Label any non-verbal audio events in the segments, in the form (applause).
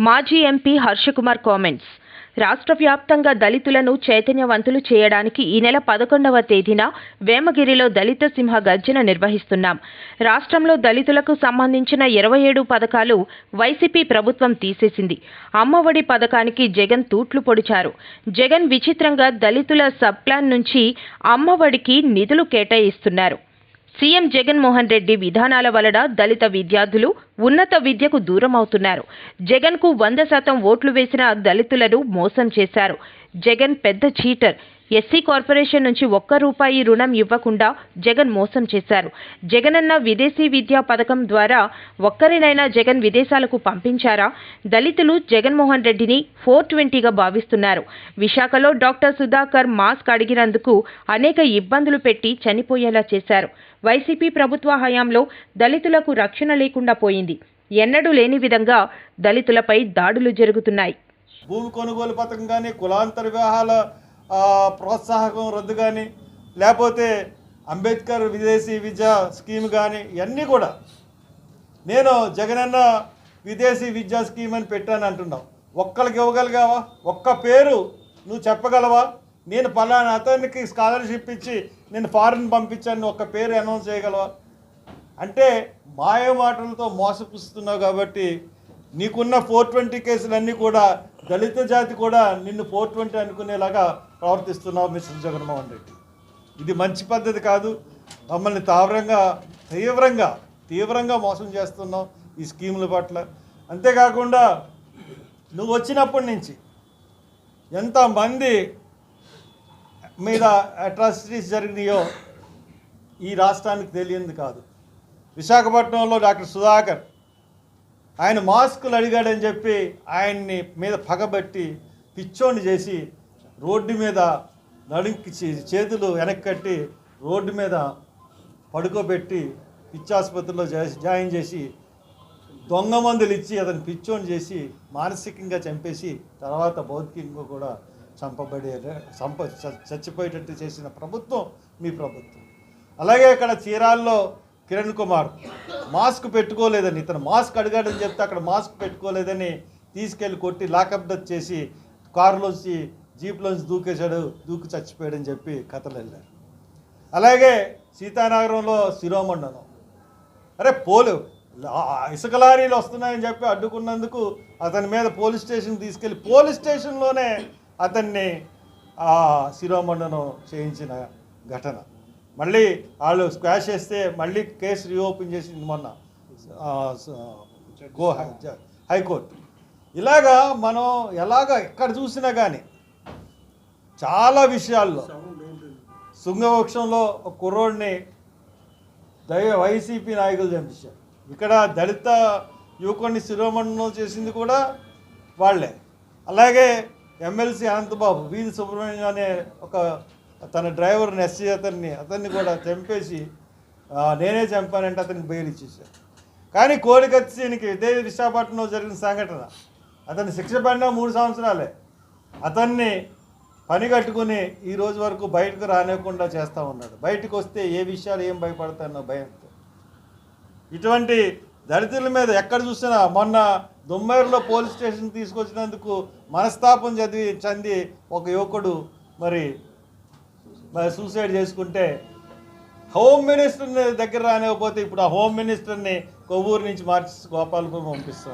మాజీ MP Harsha Kumar comments. రాష్ట్ర వ్యాప్తంగా దళితులను చైతన్యవంతులు చేయడానికి ఈ నెల పదకొండవ తేదీన వేమగిరిలో దళిత సింహ గర్జన నిర్వహిస్తున్నాం. రాష్ట్రంలో దళితులకు సంబంధించిన ఇరవై ఏడు పథకాలు వైసీపీ ప్రభుత్వం తీసేసింది. అమ్మఒడి పథకానికి జగన్ తూట్లు పొడిచారు. జగన్ విచిత్రంగా దళితుల సబ్ప్లాన్ నుంచి అమ్మఒడికి నిధులు కేటాయిస్తున్నారు. సీఎం జగన్మోహన్ రెడ్డి విధానాల వలన దళిత విద్యార్థులు ఉన్నత విద్యకు దూరం అవుతున్నారు జగన్కు వంద శాతం ఓట్లు వేసిన దళితులను మోసం చేశారు. జగన్ పెద్ద చీటర్. ఎస్సీ కార్పొరేషన్ నుంచి ఒక్క రూపాయి రుణం ఇవ్వకుండా జగన్ మోసం చేశారు. జగనన్న విదేశీ విద్యా పథకం ద్వారా ఒక్కరినైనా జగన్ విదేశాలకు పంపించారా? దళితులు జగన్మోహన్ రెడ్డిని ఫోర్ ట్వంటీగా భావిస్తున్నారు. విశాఖలో డాక్టర్ సుధాకర్ మాస్క్ అడిగినందుకు అనేక ఇబ్బందులు పెట్టి చనిపోయేలా చేశారు. వైసీపీ ప్రభుత్వ హయాంలో దళితులకు రక్షణ లేకుండా పోయింది. ఎన్నడూ లేని విధంగా దళితులపై దాడులు జరుగుతున్నాయి. భూమి కొనుగోలు పథకం కానీ కులాంతర వివాహాల ప్రోత్సాహకం రద్దు కానీ లేకపోతే అంబేద్కర్ విదేశీ విద్యా స్కీమ్ కానీ ఇవన్నీ కూడా నేను జగనన్న విదేశీ విద్యా స్కీమ్ అని పెట్టాను అంటున్నావు. ఒక్కరికి ఇవ్వగలిగావా? ఒక్క పేరు నువ్వు చెప్పగలవా? నేను పలానా అతనికి స్కాలర్షిప్ ఇచ్చి నేను ఫారిన్ పంపించాను ఒక్క పేరు అనౌన్స్ చేయగలవా? అంటే మాయ మాటలతో మోసపుస్తున్నావు కాబట్టి నీకున్న ఫోర్ ట్వంటీ కేసులన్నీ కూడా దళిత జాతి కూడా నిన్ను ఫోర్ ట్వంటీ అనుకునేలాగా ప్రవర్తిస్తున్నావు మిస్టర్ జగన్మోహన్ రెడ్డి. ఇది మంచి పద్ధతి కాదు. మమ్మల్ని తీవ్రంగా తీవ్రంగా తీవ్రంగా మోసం చేస్తున్నావు ఈ స్కీముల పట్ల. అంతేకాకుండా నువ్వు వచ్చినప్పటి నుంచి ఎంతమంది మీద అట్రాసిటీస్ జరిగినాయో ఈ రాష్ట్రానికి తెలియంది కాదు. విశాఖపట్నంలో డాక్టర్ సుధాకర్ ఆయన మాస్కులు అడిగాడని చెప్పి ఆయన్ని మీద పగబట్టి పిచ్చోని చేసి రోడ్డు మీద నడుంకి చే- చేతులు వెనక్కి కట్టి రోడ్డు మీద పడుకోబెట్టి పిచ్చాసుపత్రిలో జాయిన్ చేసి దొంగ మందులు ఇచ్చి అతను పిచ్చోని చేసి మానసికంగా చంపేసి తర్వాత భౌతికంగా కూడా చంపబడే చంప చచ్చిపోయేటట్టు చేసిన ప్రభుత్వం మీ ప్రభుత్వం. అలాగే ఇక్కడ చీరాల్లో కిరణ్ కుమార్ మాస్క్ పెట్టుకోలేదని ఇతను మాస్క్ అడిగాడని చెప్తే అక్కడ మాస్క్ పెట్టుకోలేదని తీసుకెళ్ళి కొట్టి లాకప్ డెత్ చేసి కారులోంచి జీప్లోంచి దూకేశాడు దూకి చచ్చిపోయాడని చెప్పి కథలు వెళ్ళారు. అలాగే సీతానగరంలో శిరోమండనం. అరే పోలు ఇసుక లారీలు వస్తున్నాయని చెప్పి అడ్డుకున్నందుకు అతని మీద పోలీస్ స్టేషన్ తీసుకెళ్ళి పోలీస్ స్టేషన్లోనే అతన్ని ఆ శిరోమండనం చేయించిన ఘటన. మళ్ళీ వాళ్ళు స్క్వాష్ చేస్తే మళ్ళీ కేసు రీఓపెన్ చేసింది మొన్న గో హైకోర్టు. ఇలాగా మనం ఎలాగ ఎక్కడ చూసినా కానీ చాలా విషయాల్లో. శృంగవృక్షంలో ఒక కుర్రోడిని దయ వైసీపీ నాయకులు చంపించారు. ఇక్కడ దళిత యువకుడిని శిరోమండలం చేసింది కూడా వాళ్ళే. అలాగే ఎమ్మెల్సీ అనంతబాబు వీధి సుబ్రహ్మణ్యం అనే ఒక తన డ్రైవర్ని ఎస్సీ అతన్ని అతన్ని కూడా చంపేసి నేనే చంపానంటే అతనికి బెయిల్ ఇచ్చేసారు కానీ కోడికత్తినికి ఇదే విశాఖపట్నంలో జరిగిన సంఘటన. అతని శిక్ష పడిన మూడు సంవత్సరాలే. అతన్ని పని కట్టుకుని ఈ రోజు వరకు బయటకు రానివ్వకుండా చేస్తూ ఉన్నాడు. బయటకు వస్తే ఏ విషయాలు ఏం భయపడతానో భయంతో. ఇటువంటి దళితుల మీద ఎక్కడ చూసినా మొన్న దుమ్మేరులో పోలీస్ స్టేషన్ తీసుకొచ్చినందుకు మనస్తాపం చదివి చెంది ఒక యువకుడు మరి మరి సూసైడ్ చేసుకుంటే హోమ్ మినిస్టర్ని దగ్గర రానివ్వకపోతే ఇప్పుడు ఆ హోమ్ మినిస్టర్ని కొవ్వూరు నుంచి మార్చి గోపాలపురం పంపిస్తూ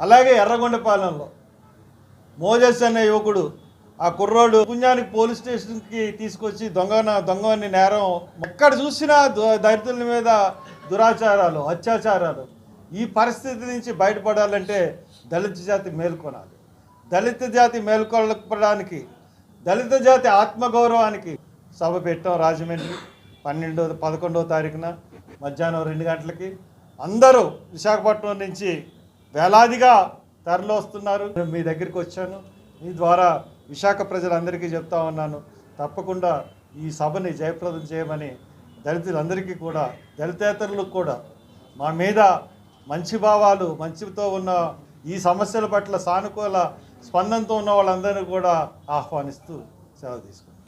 అలాగే ఎర్రగొండపాలెంలో మోజస్ అనే యువకుడు ఆ కుర్రోడు పుణ్యానికి పోలీస్ స్టేషన్కి తీసుకొచ్చి దొంగన దొంగని నేరం ఎక్కడ చూసినా దు- దళితుల మీద దురాచారాలు అత్యాచారాలు. ఈ పరిస్థితి నుంచి బయటపడాలంటే దళిత జాతి మేల్కొనాలి. దళిత జాతి మేల్కొల్పడానికి దళిత జాతి ఆత్మగౌరవానికి సభ పెట్టాం రాజమండ్రి పన్నెండో పదకొండవ తారీఖున మధ్యాహ్నం రెండు గంటలకి. అందరూ విశాఖపట్నం నుంచి వేలాదిగా తరలి వస్తున్నారు. మీ దగ్గరికి వచ్చాను. మీ ద్వారా విశాఖ ప్రజలందరికీ చెప్తా ఉన్నాను. తప్పకుండా ఈ సభని జయప్రదం చేయమని దళితులందరికీ కూడా దళితేతరులకు కూడా మా మీద మంచి భావాలు మంచితో ఉన్న ఈ సమస్యల పట్ల సానుకూల స్పందనతో ఉన్న వాళ్ళందరినీ కూడా ఆహ్వానిస్తూ సెలవు తీసుకుంటాం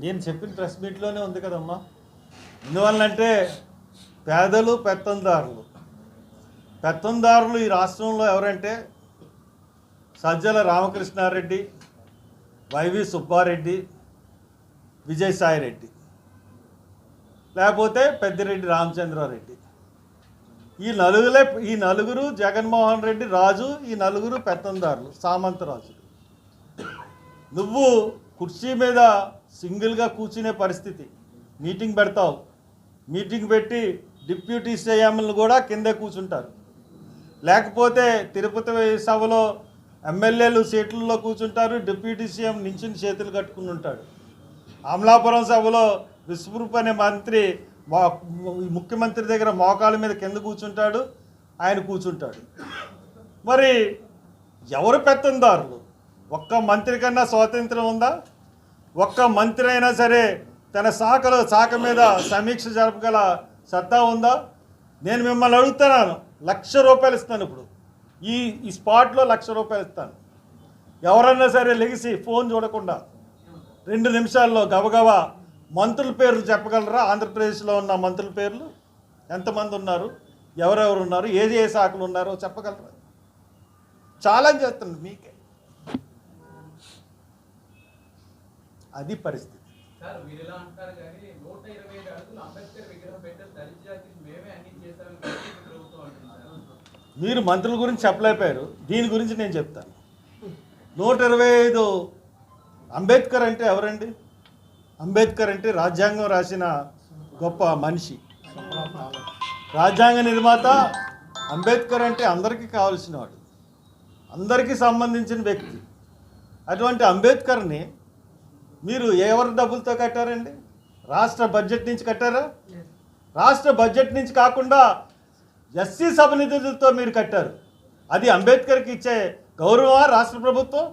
నేను చెప్పిన ప్రెస్ మీట్లోనే ఉంది కదమ్మా. ఎందువల్లంటే పేదలు పెత్తందారులు. పెత్తందారులు ఈ రాష్ట్రంలో ఎవరంటే సజ్జల రామకృష్ణారెడ్డి వైవి సుబ్బారెడ్డి విజయసాయిరెడ్డి లేకపోతే పెద్దిరెడ్డి రామచంద్రారెడ్డి. ఈ నలుగులే ఈ నలుగురు జగన్మోహన్ రెడ్డి రాజు ఈ నలుగురు పెత్తందారులు సామంతరాజులు. నువ్వు కుర్చీ మీద సింగిల్గా కూర్చునే పరిస్థితి. మీటింగ్ పెడతావు. మీటింగ్ పెట్టి డిప్యూటీ సీఎంలు కూడా కిందే కూర్చుంటారు. లేకపోతే తిరుపతి సభలో ఎమ్మెల్యేలు సీట్లలో కూర్చుంటారు డిప్యూటీ సీఎం నించుని చేతులు కట్టుకుని ఉంటాడు. అమలాపురం సభలో విశ్వరూప్ అనే మంత్రి మా ముఖ్యమంత్రి దగ్గర మోకాల మీద కింద కూర్చుంటాడు ఆయన కూర్చుంటాడు. మరి ఎవరు పెత్తందారులు? ఒక్క మంత్రి కన్నా స్వాతంత్రం ఉందా? ఒక్క మంత్రి అయినా సరే తన శాఖలో శాఖ మీద సమీక్ష జరపగల సత్తా ఉందా? నేను మిమ్మల్ని అడుగుతున్నాను. లక్ష రూపాయలు ఇస్తాను ఇప్పుడు. ఈ ఈ స్పాట్లో లక్ష రూపాయలు ఇస్తాను. ఎవరన్నా సరే లెగిసి ఫోన్ చూడకుండా రెండు నిమిషాల్లో గబగబా మంత్రుల పేర్లు చెప్పగలరా? ఆంధ్రప్రదేశ్లో ఉన్న మంత్రుల పేర్లు? ఎంతమంది ఉన్నారు? ఎవరెవరు ఉన్నారు? ఏ ఏ శాఖలు ఉన్నారో చెప్పగలరా? ఛాలెంజ్ చేస్తుంది మీకే అది పరిస్థితి సార్ మీరు ఇలా అంటారు కానీ నూట ఇరవై ఐదు అడుగులు అంబేద్కర్ విగ్రహం పెట్టారు దళిత జాతికి మేమే అన్ని చేశామని బీజేపీ ప్రభుత్వం అంటున్నారు మీరు మంత్రుల గురించి చెప్పలేకపోయారు. దీని గురించి నేను చెప్తాను. నూట ఇరవై ఐదు అంబేద్కర్ అంటే ఎవరండి? అంబేద్కర్ అంటే రాజ్యాంగం రాసిన గొప్ప మనిషి. రాజ్యాంగ నిర్మాత అంబేద్కర్ అంటే అందరికీ కావాల్సిన వాడు అందరికీ సంబంధించిన వ్యక్తి. అటువంటి అంబేద్కర్ని మీరు ఎవరి డబ్బులతో కట్టారండి? రాష్ట్ర బడ్జెట్ నుంచి కట్టారా? రాష్ట్ర బడ్జెట్ నుంచి కాకుండా ఎస్సీ సభ నిధులతో మీరు కట్టారు. అది అంబేద్కర్కి ఇచ్చే గౌరవమా రాష్ట్ర ప్రభుత్వం?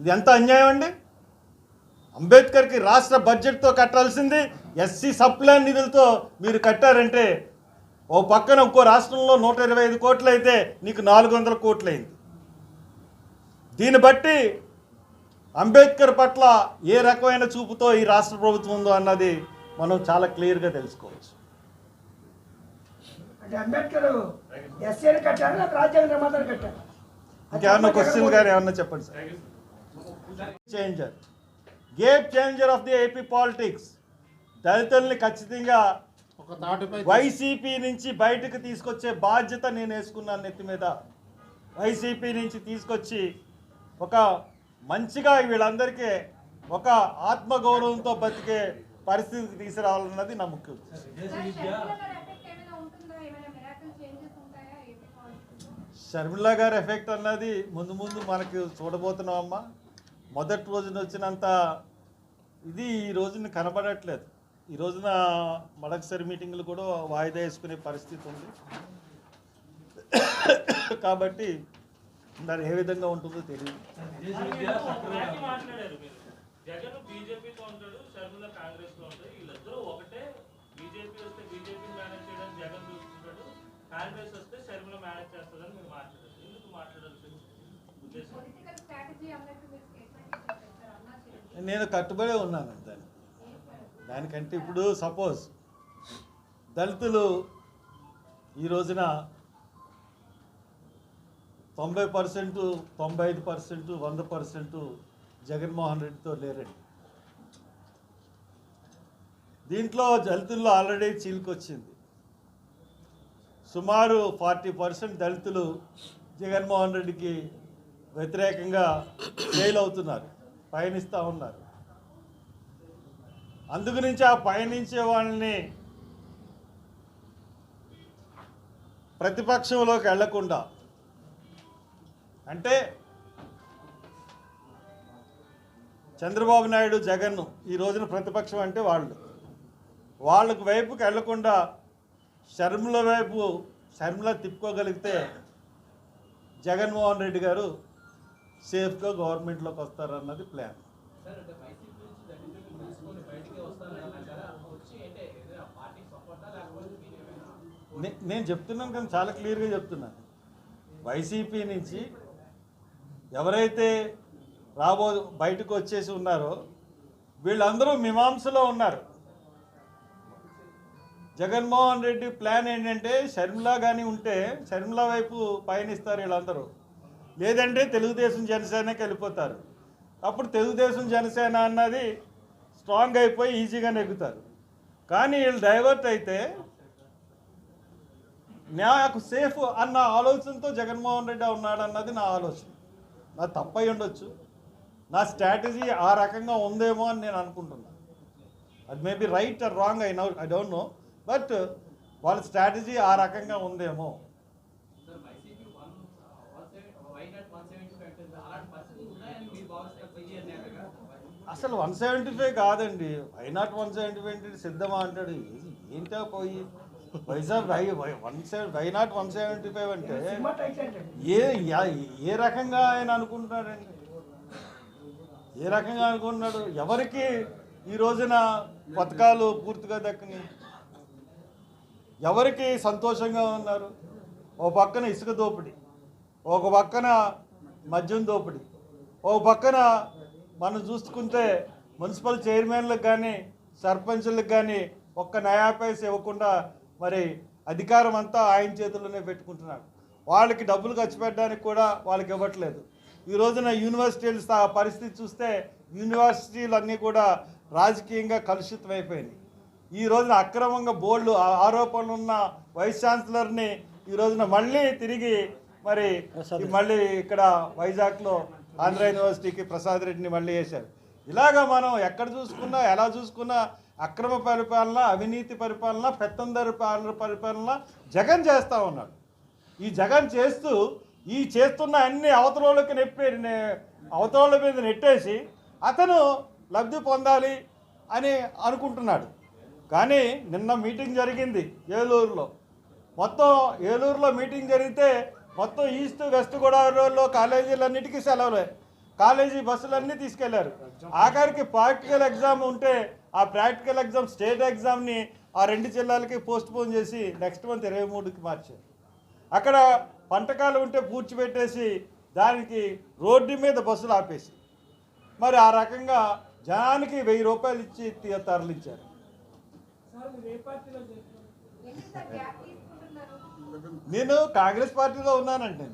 ఇది ఎంత అన్యాయం అండి? అంబేద్కర్కి రాష్ట్ర బడ్జెట్తో కట్టాల్సింది ఎస్సీ సప్లాన్ నిధులతో మీరు కట్టారంటే ఓ పక్కన ఇంకో రాష్ట్రంలో నూట ఇరవై ఐదు కోట్లు అయితే నీకు నాలుగు వందల కోట్లు అయింది దీన్ని బట్టి అంబేద్కర్ పట్ల ఏ రకమైన చూపుతో ఈ రాష్ట్ర ప్రభుత్వం ఉందో అన్నది మనం చాలా క్లియర్గా తెలుసుకోవచ్చు. అంటే అంబేద్కర్ ఎస్సీని కట్టారు లేకపోతే రాజ్యాంగ నిర్మాతలు కట్టారు? ఇంకేమన్నా క్వశ్చన్ గారు ఏమన్నా చెప్పండి sir? Changer game changer of the AP politics దళితుల్ని ఖచ్చితంగా ఒక తాటిపై వైసీపీ నుంచి బయటకు తీసుకొచ్చే బాధ్యత నేను వేసుకున్నాను నెత్తి మీద. వైసీపీ నుంచి తీసుకొచ్చి ఒక మంచిగా వీళ్ళందరికీ ఒక ఆత్మగౌరవంతో బతికే పరిస్థితికి తీసుకురావాలన్నది నా ముఖ్య ఉద్దేశం. ఎఫెక్ట్ ఏమైనా ఉంటుందా? ఏమైనా మిరాకల్ చేంజెస్ ఉంటాయా? ఏపీ పాలిటిక్స్ షర్మిలా గారి ఎఫెక్ట్ అన్నది ముందు ముందు మనకి చూడబోతున్నామమ్మా. మొదటి రోజున వచ్చినంత ఇది ఈ రోజున కనబడట్లేదు. ఈ రోజున మడకసరి మీటింగ్లు కూడా వాయిదా వేసుకునే పరిస్థితి ఉంది. (coughs) కాబట్టి దాని ఏ విధంగా ఉంటుందో తెలియదు పార్టీ మాట్లాడారు మీరు జగన్ బీజేపీతో ఉంటాడు షర్మిల కాంగ్రెస్లో ఉంటాడు ఒకటే. బీజేపీ వస్తే బీజేపీ మేనేజ్ జగన్ చూసుకుంటాడు కాంగ్రెస్ వస్తే షర్మిల మేనేజ్ చేస్తుందని మీరు మాట్లాడారు. ఎందుకు ఉద్దేశం? చేయండి నేను కట్టుబడే ఉన్నాను దానికి దానికంటే ఇప్పుడు సపోజ్ దళితులు ఈ రోజున తొంభై పర్సెంట్ తొంభై ఐదు పర్సెంట్ వంద పర్సెంట్ జగన్మోహన్ రెడ్డితో లేరండి. దీంట్లో దళితుల్లో ఆల్రెడీ చీలికొచ్చింది. సుమారు ఫార్టీ పర్సెంట్ దళితులు జగన్మోహన్ రెడ్డికి వ్యతిరేకంగా ఫెయిల్ అవుతున్నారు పయనిస్తూ ఉన్నారు. అందుగురించి ఆ పయనించే వాళ్ళని ప్రతిపక్షంలోకి వెళ్ళకుండా అంటే చంద్రబాబు నాయుడు జగన్ ఈ రోజున ప్రతిపక్షం అంటే వాళ్ళు. వాళ్ళకు వైపుకి వెళ్ళకుండా షర్మిల వైపు షర్మిల తిప్పుకోగలిగితే జగన్మోహన్ రెడ్డి గారు సేఫ్గా గవర్నమెంట్లోకి వస్తారన్నది ప్లాన్. నేను చెప్తున్నాను కానీ చాలా క్లియర్గా చెప్తున్నాను. వైసీపీ నుంచి ఎవరైతే రాబో బయటకు వచ్చేసి ఉన్నారో వీళ్ళందరూ మీమాంసలో ఉన్నారు. జగన్మోహన్ రెడ్డి ప్లాన్ ఏంటంటే షర్మిలా కానీ ఉంటే షర్మిల వైపు పయనిస్తారు వీళ్ళందరూ. లేదంటే తెలుగుదేశం జనసేనకి వెళ్ళిపోతారు. అప్పుడు తెలుగుదేశం జనసేన అన్నది స్ట్రాంగ్ అయిపోయి ఈజీగా నెగ్గుతారు. కానీ వీళ్ళు డైవర్ట్ అయితే నాకు సేఫ్ అన్న ఆలోచనతో జగన్మోహన్ రెడ్డి ఉన్నాడు అన్నది నా ఆలోచన. నా తప్పై ఉండొచ్చు. నా స్ట్రాటజీ ఆ రకంగా ఉందేమో అని నేను అనుకుంటున్నాను అది maybe right or wrong I know I don't know but వాళ్ళ స్ట్రాటజీ ఆ రకంగా ఉందేమో. సీనియర్ నేతగా అసలు వన్ సెవెంటీ ఫైవ్ కాదండి. Why not one seventy five సిద్ధమా అంటాడు? ఏంటో పోయి? Vizag why one seven why not one seventy five అంటే? ఏ ఏ రకంగా ఆయన అనుకుంటున్నాడండి ఏ రకంగా అనుకుంటున్నాడు? ఎవరికి ఈ రోజున పథకాలు పూర్తిగా దక్కని ఎవరికి సంతోషంగా ఉన్నారు? ఓ పక్కన ఇసుక దోపిడీ ఒక పక్కన మద్యం దోపిడీ ఒక పక్కన మనం చూసుకుంటే మున్సిపల్ చైర్మన్లకు కానీ సర్పంచులకు కానీ ఒక్క నయా పైస ఇవ్వకుండా మరి అధికారం అంతా ఆయన చేతుల్లోనే పెట్టుకుంటున్నాడు. వాళ్ళకి డబ్బులు ఖర్చు పెట్టడానికి కూడా వాళ్ళకి ఇవ్వట్లేదు. ఈ రోజున యూనివర్సిటీల స్థా- పరిస్థితి చూస్తే యూనివర్సిటీలు అన్నీ కూడా రాజకీయంగా కలుషితం అయిపోయినాయి ఈ రోజున అక్రమంగా బోర్డు ఆరోపణలు ఉన్న వైస్ ఛాన్సలర్ని ఈ రోజున మళ్ళీ తిరిగి మరి మళ్ళీ ఇక్కడ వైజాగ్లో ఆంధ్ర యూనివర్సిటీకి ప్రసాద్ రెడ్డిని మళ్ళీ వేశారు. ఇలాగా మనం ఎక్కడ చూసుకున్నా ఎలా చూసుకున్నా అక్రమ పరిపాలన అవినీతి పరిపాలన పెత్తందరి పాలన పరిపాలన జగన్ చేస్తూ ఉన్నాడు. ఈ జగన్ చేస్తూ ఈ చేస్తున్న అన్ని అవతలోళ్ళకి నెప్పి నే- మీద నెట్టేసి అతను లబ్ధి పొందాలి అని అనుకుంటున్నాడు. కానీ నిన్న మీటింగ్ జరిగింది ఏలూరులో. మొత్తం ఏలూరులో మీటింగ్ జరిగితే మొత్తం ఈస్ట్ వెస్ట్ గోదావరిలో కాలేజీలన్నిటికీ సెలవులే. కాలేజీ బస్సులన్నీ తీసుకెళ్ళారు. ఆఖరికి ప్రాక్టికల్ ఎగ్జామ్ ఉంటే ఆ ప్రాక్టికల్ ఎగ్జామ్ స్టేట్ ఎగ్జామ్ని ఆ రెండు జిల్లాలకి పోస్ట్ పోన్ చేసి నెక్స్ట్ మంత్ ఇరవై మూడుకి మార్చారు. అక్కడ పంటకాలు ఉంటే పూడ్చిపెట్టేసి దానికి రోడ్డు మీద బస్సులు ఆపేసి మరి ఆ రకంగా జనానికి వెయ్యి రూపాయలు ఇచ్చి తరలించారు. నేను కాంగ్రెస్ పార్టీలో ఉన్నానండి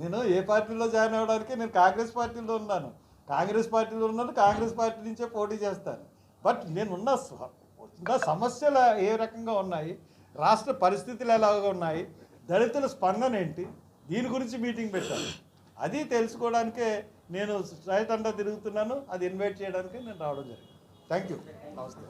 నేను ఏ పార్టీలో జాయిన్ అవ్వడానికి నేను కాంగ్రెస్ పార్టీలో ఉన్నాను. కాంగ్రెస్ పార్టీలో ఉన్నాను కాంగ్రెస్ పార్టీ నుంచే పోటీ చేస్తాను బట్ నేనున్న ఉన్న సమస్యలు ఏ రకంగా ఉన్నాయి? రాష్ట్ర పరిస్థితులు ఎలాగ ఉన్నాయి? దళితుల స్పందన ఏంటి? దీని గురించి మీటింగ్ పెట్టాను. అది తెలుసుకోవడానికే నేను సైట్ అంతా తిరుగుతున్నాను. అది ఇన్వైట్ చేయడానికి నేను రావడం జరిగింది. థ్యాంక్ యూ నమస్తే.